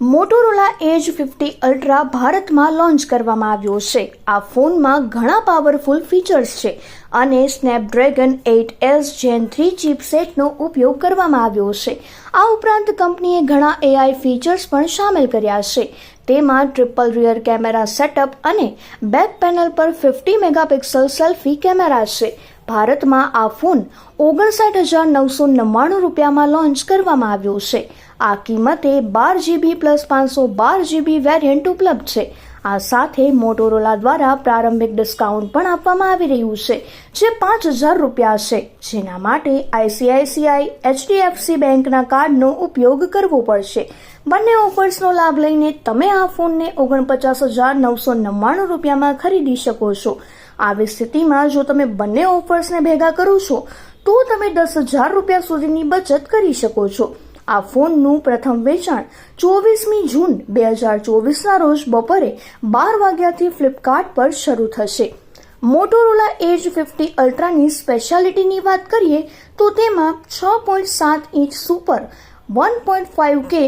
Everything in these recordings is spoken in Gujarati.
મોટોરોલા એજ ફિફ્ટી અલ્ટ્રા ભારતમાં લોન્ચ કરવામાં આવ્યો છે. આ ફોનમાં ઘણા પાવરફુલ ફીચર્સ છે અને Snapdragon eight S Gen three ચિપસેટનો ઉપયોગ કરવામાં આવ્યો છે. આ ઉપરાંત કંપનીએ ઘણા એઆઈ ફીચર્સ પણ સામેલ કર્યા છે. તેમાં ટ્રિપલ રિયર કેમેરા સેટઅપ અને બેક પેનલ પર ફિફ્ટી મેગાપિક્સલ સેલ્ફી કેમેરા છે. ભારતમાં આ ફોન ઓગણસાઠ હજાર નવસો નવ્વાણું રૂપિયામાં લોન્ચ કરવામાં આવ્યો છે. આ કિંમતે બાર જીબી પ્લસ પાંચસો બાર જીબી વેરિયન્ટ ઉપલબ્ધ છે. આ સાથે મોટોરોલા દ્વારા પ્રારંભિક ડિસ્કાઉન્ટ પણ આપવામાં આવી રહ્યું છે, જે પાંચ હજાર રૂપિયા છે. જેના માટે આઈસીઆઈસીઆઈ એચડીએફસી બેંકના કાર્ડનો ઉપયોગ કરવો પડશે. બંને ઓફર્સનો લાભ લઈને તમે આ ફોનને ઓગણપચાસ હજાર નવસો નવ્વાણું રૂપિયામાં ખરીદી શકો છો. આવી સ્થિતિમાં જો તમે બંને ઓફર્સને ભેગા કરો છો, તો તમે દસ હજાર રૂપિયા સુધીની બચત કરી શકો છો. આ ફોનનું પ્રથમ વેચાણ ચોવીસમી જૂન બે હજાર ચોવીસના રોજ બપોરે બાર વાગ્યાથી ફ્લિપકાર્ટ પર શરૂ થશે. મોટોરોલા એજ ફિફ્ટી અલ્ટ્રાની સ્પેશિયાલિટીની વાત કરીએ, તો તેમાં છ પોઈન્ટ સાત inch super one point five K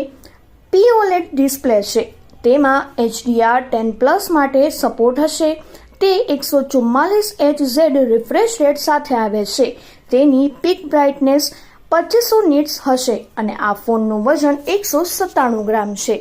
pOLED display છે. તેમાં એચડીઆર ટેન પ્લસ માટે સપોર્ટ હશે. તે એકસો ચુમ્માલીસ એચ ઝેડ રિફ્રેશ રેટ સાથે આવે છે. તેની પીક બ્રાઇટનેસ પચીસો નીટ્સ હશે અને આ ફોનનું વજન એકસો સત્તાણું ગ્રામ છે.